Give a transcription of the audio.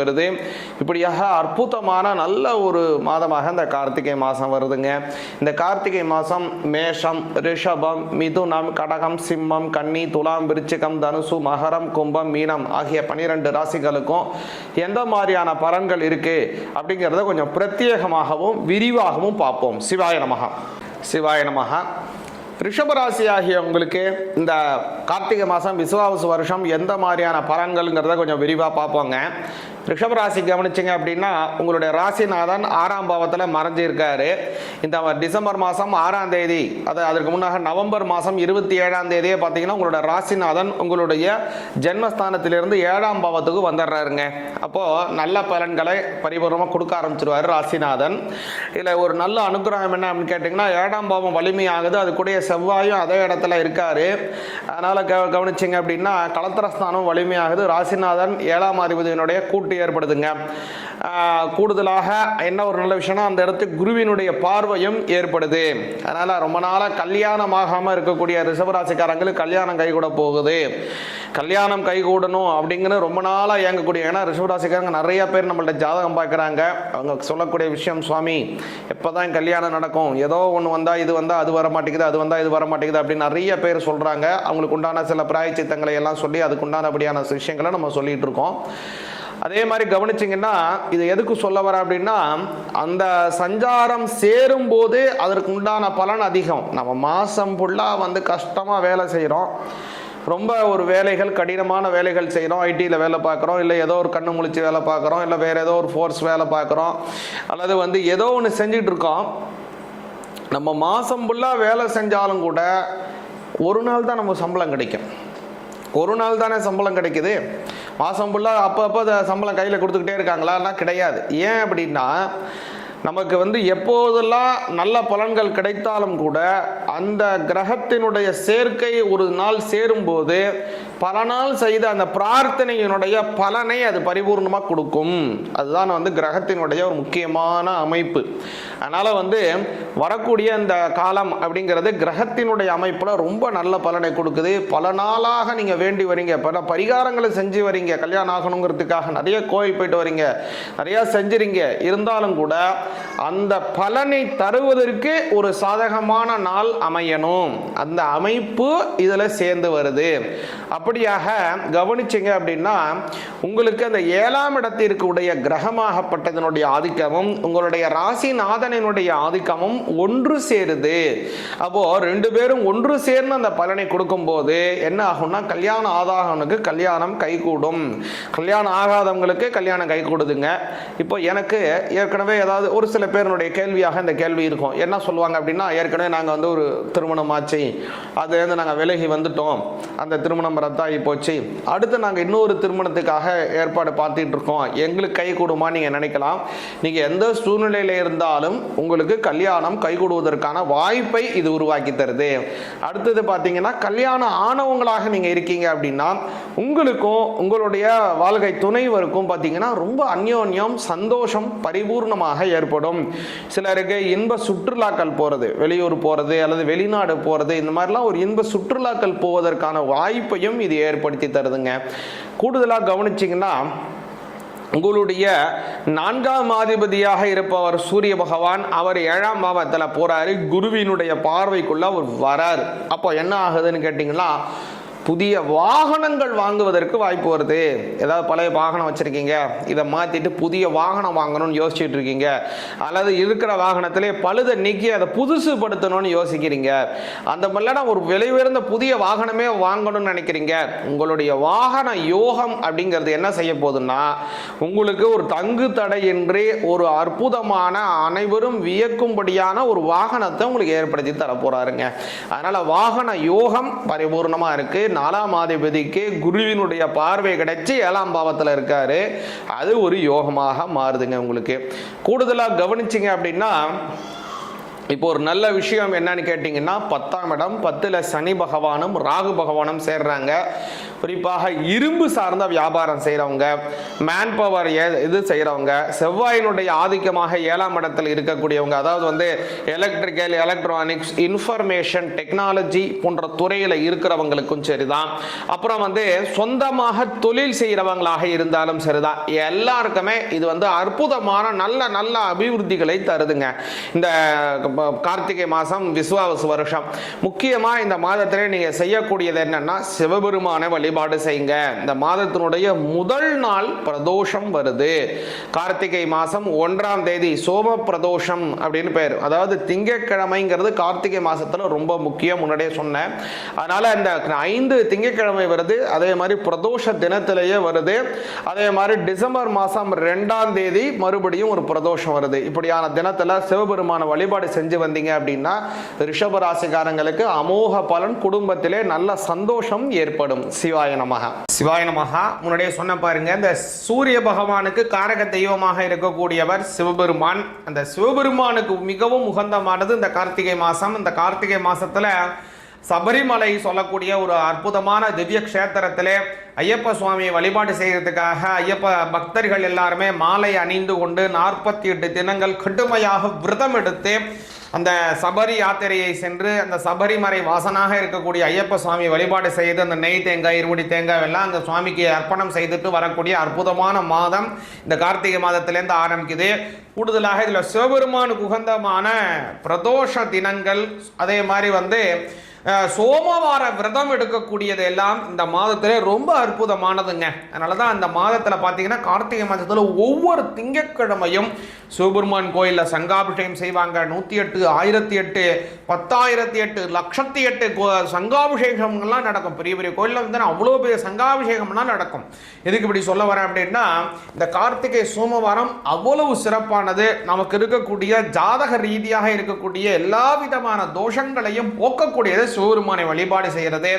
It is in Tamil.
வருது. இப்படியாக அற்புதமான நல்ல ஒரு மாதமாக இந்த கார்த்திகை மாதம் வருதுங்க. இந்த கார்த்திகை மாதம் மேஷம் ரிஷபம் மிதுனம் கடகம் சிம்மம் கன்னி துலாம் விருச்சிகம் தனுசு மகரம் கும்பம் மீனம் ஆகிய பனிரெண்டு ராசிகளுக்கும் எந்த மாதிரியான பலன்கள் இருக்கு அப்படிங்கிறத கொஞ்சம் பிரத்யேகமாகவும் விரிவாகவும் பார்ப்போம். சிவாய நமகா சிவாய நமகா ரிஷபராசி ஆகிய உங்களுக்கு இந்த கார்த்திகை மாதம் விசுவாவசு வருஷம் எந்த மாதிரியான பலன்கள்ங்கிறத கொஞ்சம் விரிவாக பார்ப்போங்க. ரிஷபராசி கவனிச்சிங்க அப்படின்னா உங்களுடைய ராசிநாதன் ஆறாம் பாவத்தில் மறைஞ்சிருக்காரு. இந்த டிசம்பர் மாதம் ஆறாம் தேதி அது அதற்கு முன்னாக நவம்பர் மாதம் இருபத்தி ஏழாம் தேதியே பார்த்தீங்கன்னா உங்களோட ராசிநாதன் உங்களுடைய ஜென்மஸ்தானத்திலிருந்து ஏழாம் பாவத்துக்கு வந்துடுறாருங்க. அப்போது நல்ல பலன்களை பரிபூர்ணமாக கொடுக்க ஆரம்பிச்சிருவார் ராசிநாதன். இதில் ஒரு நல்ல அனுகிரகம் என்ன அப்படின்னு கேட்டிங்கன்னா ஏழாம் பாவம் வலிமையாகுது அது கூடிய செவ்வாயும் அதே இடத்துல இருக்கார். அதனால் க கவனிச்சிங்க அப்படின்னா களத்திரஸ்தானம் வலிமையாகுது. ராசிநாதன் ஏழாம் அதிபதியினுடைய கூட்டு ஏற்படுதுங்க. கூடுதலாக என்ன ஒரு நல்ல விஷயம்னா அந்த இடத்துக்கு குருவினுடைய பார்வையும் ஏற்படுது. அதனால் ரொம்ப நாளாக கல்யாணம் ஆகாமல் இருக்கக்கூடிய ரிஷபராசிக்காரங்களுக்கு கல்யாணம் கைகூட போகுது. கல்யாணம் கைகூடணும் அப்படிங்கிறது ரொம்ப நாளாக இயங்கக்கூடிய ஏன்னா ரிஷபராசிக்காரங்க நிறைய பேர் நம்மள்ட்ட ஜாதகம் பார்க்குறாங்க. அவங்க சொல்லக்கூடிய விஷயம் சுவாமி எப்போ தான் கல்யாணம் நடக்கும்? ஏதோ ஒன்று வந்தால் இது வந்தால் அது வர மாட்டேங்குது அது வந்தால் இது வர மாட்டேங்குது அப்படின்னு நிறைய பேர் சொல்கிறாங்க அவங்களுக்கு உண்டான சில பிராயச்சித்தங்களை எல்லாம் சொல்லி அதுக்கு உண்டானபடியான விஷயங்களை நம்ம சொல்லிகிட்டு இருக்கோம். அதே மாதிரி கவனிச்சிங்கன்னா இது எதுக்கு சொல்ல வர அப்படின்னா அந்த சஞ்சாரம் சேரும்போது அதற்கு உண்டான பலன் அதிகம். நம்ம மாதம் ஃபுல்லாக வந்து கஷ்டமாக வேலை செய்கிறோம் ரொம்ப ஒரு வேலைகள் கடினமான வேலைகள் செய்கிறோம் ஐடியில் வேலை பார்க்குறோம். இல்லை ஏதோ ஒரு கண்ணு முழிச்சு வேலை பார்க்குறோம். இல்லை வேறு ஏதோ ஒரு ஃபோர்ஸ் வேலை பார்க்குறோம். அல்லது வந்து ஏதோ ஒன்று செஞ்சுட்டு இருக்கோம். நம்ம மாதம் ஃபுல்லாக வேலை செஞ்சாலும் கூட ஒரு நாள் தான் நமக்கு சம்பளம் கிடைக்கும். ஒரு நாள் தானே சம்பளம் கிடைக்குது. மாதம் ஃபுல்லாக அப்பப்போ அதை சம்பளம் கையில் கொடுத்துக்கிட்டே இருக்காங்களான்னா கிடையாது. ஏன் அப்படின்னா நமக்கு வந்து எப்போதெல்லாம் நல்ல பலன்கள் கிடைத்தாலும் கூட அந்த கிரகத்தினுடைய சேர்க்கை ஒரு நாள் சேரும்போது பல நாள் செய்த அந்த பிரார்த்தனையினுடைய பலனை அது பரிபூர்ணமாக கொடுக்கும். அதுதான் வந்து கிரகத்தினுடைய ஒரு முக்கியமான அமைப்பு. அதனால் வந்து வரக்கூடிய இந்த காலம் அப்படிங்கிறது கிரகத்தினுடைய அமைப்பில் ரொம்ப நல்ல பலனை கொடுக்குது. பல நாளாக நீங்கள் வேண்டி வரீங்க. பல பரிகாரங்களை செஞ்சு வரீங்க. கல்யாணம் ஆகணுங்கிறதுக்காக நிறைய கோயில் போயிட்டு வரீங்க. நிறையா செஞ்சுறீங்க இருந்தாலும் கூட அந்த பலனை தருவதற்கு ஒரு சாதகமான நாள் அமையணும். அந்த அமைப்பு இதில் சேர்ந்து வருது. அப்படியாக கவனிச்சிங்க அப்படின்னா உங்களுக்கு அந்த ஏழாம் இடத்திற்கு உடைய கிரகமாகப்பட்டதனுடைய ஆதிக்கமும் உங்களுடைய ராசிநாதனினுடைய ஆதிக்கமும் ஒன்று சேருது. அப்போ ரெண்டு பேரும் ஒன்று சேர்ந்து அந்த பலனை கொடுக்கும்போது என்ன ஆகும்னா கல்யாணம் ஆதாகவனுக்கு கல்யாணம் கைகூடும். கல்யாணம் ஆகாதவங்களுக்கு கல்யாணம் கை கூடுதுங்க இப்போ எனக்கு ஏற்கனவே ஏதாவது ஒரு சில பேருடைய கேள்வியாக இந்த கேள்வி இருக்கும். என்ன சொல்லுவாங்க அப்படின்னா ஏற்கனவே நாங்கள் வந்து ஒரு திருமணம் ஆச்சு அதுலேருந்து நாங்கள் விலகி வந்துட்டோம். அந்த திருமணம் ரத்தாகி போச்சு. அடுத்து நாங்கள் இன்னொரு திருமணத்துக்காக ஏற்பாடு பார்த்துட்டு இருக்கோம். எங்களுக்கு கை கூடுமா நீங்கள் நினைக்கலாம். நீங்கள் எந்த சூழ்நிலையில் இருந்தாலும் உங்களுக்கு கல்யாணம் கை வாய்ப்பை இது உருவாக்கி தருது. அடுத்தது பார்த்தீங்கன்னா கல்யாணம் ஆனவங்களாக நீங்கள் இருக்கீங்க அப்படின்னா உங்களுக்கும் உங்களுடைய வாழ்க்கை துணைவருக்கும் பார்த்தீங்கன்னா ரொம்ப அந்யோன்யம் சந்தோஷம் பரிபூர்ணமாக ஏற்படும். சிலருக்கு இன்ப சுற்றுலாக்கள் போகிறது வெளியூர் போகிறது அல்லது வெளிநாடு போகிறது இந்த மாதிரிலாம் ஒரு இன்ப சுற்றுலாக்கள் போவதற்கான வாய்ப்பையும் இது ஏற்படுத்தி தருதுங்க. கூடுதலாக கவனிச்சிங்கன்னா உங்களுடைய நான்காம் அதிபதியாக இருப்பவர் சூரிய பகவான் அவர் ஏழாம் பாவத்தில் போறாரு குருவினுடைய பார்வைக்குள்ள அவர் வராரு. அப்போ என்ன ஆகுதுன்னு கேட்டிங்கன்னா புதிய வாகனங்கள் வாங்குவதற்கு வாய்ப்பு வருது. ஏதாவது பழைய வாகனம் வச்சுருக்கீங்க? இதை மாற்றிட்டு புதிய வாகனம் வாங்கணும்னு யோசிச்சுட்டு இருக்கீங்க. அல்லது இருக்கிற வாகனத்திலே பழுதை நீக்கி அதை புதுசுபடுத்தணும்னு யோசிக்கிறீங்க. அந்த மாதிரிலாம் ஒரு விலை உயர்ந்த புதிய வாகனமே வாங்கணும்னு நினைக்கிறீங்க. உங்களுடைய வாகன யோகம் அப்படிங்கிறது என்ன செய்ய போகுதுன்னா உங்களுக்கு ஒரு தங்கு தடையின்றி ஒரு அற்புதமான அனைவரும் வியக்கும்படியான ஒரு வாகனத்தை உங்களுக்கு ஏற்படுத்தி தர அதனால் வாகன யோகம் பரிபூர்ணமாக இருக்குது நாலாம் அதிபதிக்கு குருவினுடைய பார்வை கிடைச்சி ஏழாம் பாவத்தில் இருக்காரு. அது ஒரு யோகமாக மாறுதுங்க உங்களுக்கு. கூடுதலாக கவனிச்சிங்க அப்படின்னா இப்போ ஒரு நல்ல விஷயம் என்னன்னு கேட்டிங்கன்னா பத்தாம் இடம் பத்தில் சனி பகவானும் ராகு பகவானும் சேர்றாங்க. குறிப்பாக இரும்பு சார்ந்த வியாபாரம் செய்கிறவங்க மேன் பவர் இது செய்கிறவங்க செவ்வாயினுடைய ஆதிக்கமாக ஏழாம் இடத்தில் இருக்கக்கூடியவங்க அதாவது வந்து எலக்ட்ரிக்கல் எலக்ட்ரானிக்ஸ் இன்ஃபர்மேஷன் டெக்னாலஜி போன்ற துறையில் இருக்கிறவங்களுக்கும் சரிதான். அப்புறம் வந்து சொந்தமாக தொழில் செய்கிறவங்களாக இருந்தாலும் சரிதான். எல்லாருக்குமே இது வந்து அற்புதமான நல்ல நல்ல அபிவிருத்திகளை தருதுங்க. இந்த கார்த்திகை மாதம் விஸ்வாவசு வருஷம். முக்கியமாக இந்த மாதத்திலே நீங்கள் செய்யக்கூடியது என்னென்னா சிவபெருமானை வழிபாடு செய்யுங்க. இந்த மாதத்தினுடைய முதல் நாள் பிரதோஷம் வருது. கார்த்திகை மாதம் ஒன்றாம் தேதி சோம பிரதோஷம் அப்படின்னு பேர். அதாவது திங்கக்கிழமைங்கிறது கார்த்திகை மாதத்தில் ரொம்ப முக்கியம் முன்னாடியே சொன்னேன். அதனால் இந்த ஐந்து திங்கட்கிழமை வருது. அதே மாதிரி பிரதோஷ தினத்திலேயே வருது. அதே மாதிரி டிசம்பர் மாதம் ரெண்டாம் தேதி மறுபடியும் ஒரு பிரதோஷம் வருது. இப்படியான தினத்தில் சிவபெருமான வழிபாடு செஞ்சு வந்தீங்க அப்படின்னா ரிஷப ராசிக்காரங்களுக்கு அமோக பலன் குடும்பத்திலே நல்ல சந்தோஷம் ஏற்படும். சிவாய நமக சிவாய நமகா முன்னாடியே சொன்ன பாருங்க இந்த சூரிய பகவானுக்கு காரக தெய்வமாக இருக்கக்கூடியவர் சிவபெருமான். அந்த சிவபெருமானுக்கு மிகவும் உகந்தமானது இந்த கார்த்திகை மாசம். இந்த கார்த்திகை மாசத்துல சபரிமலை சொல்லக்கூடிய ஒரு அற்புதமான திவ்ய க்ஷேத்திரத்திலே ஐயப்ப சுவாமியை வழிபாடு செய்கிறதுக்காக ஐயப்ப பக்தர்கள் எல்லாருமே மாலை அணிந்து கொண்டு நாற்பத்தி எட்டு தினங்கள் கடுமையாக விரதம் எடுத்து அந்த சபரி யாத்திரையை சென்று அந்த சபரிமலை வாசனாக இருக்கக்கூடிய ஐயப்ப சுவாமி வழிபாடு செய்து அந்த நெய் தேங்காய் இருமுடி தேங்காய் எல்லாம் அந்த சுவாமிக்கு அர்ப்பணம் செய்துட்டு வரக்கூடிய அற்புதமான மாதம் இந்த கார்த்திகை மாதத்திலேருந்து ஆரம்பிக்குது. கூடுதலாக இதில் சிவபெருமானுக்கு உகந்தமான பிரதோஷ தினங்கள் அதே மாதிரி வந்து சோமவார விரதம் எடுக்கக்கூடியது எல்லாம் இந்த மாதத்திலே ரொம்ப அற்புதமானதுங்க. அதனால தான் அந்த மாதத்தில் பார்த்தீங்கன்னா கார்த்திகை மாதத்தில் ஒவ்வொரு திங்கட்கிழமையும் சிவபெருமான் கோயிலில் சங்காபிஷேகம் செய்வாங்க. நூற்றி எட்டு ஆயிரத்தி எட்டு பத்தாயிரத்தி எட்டு லட்சத்தி எட்டு கோ- சங்காபிஷேகம்லாம் நடக்கும். பெரிய பெரிய கோயிலில் வந்து அவ்வளோ பெரிய சங்காபிஷேகம்லாம் நடக்கும். எதுக்கு இப்படி சொல்ல வரேன் அப்படின்னா இந்த கார்த்திகை சோமவாரம் அவ்வளவு சிறப்பானது. நமக்கு இருக்கக்கூடிய ஜாதக ரீதியாக இருக்கக்கூடிய எல்லா விதமான தோஷங்களையும் போக்கக்கூடியது சிவபெருமானை வழிபாடு செய்கிறது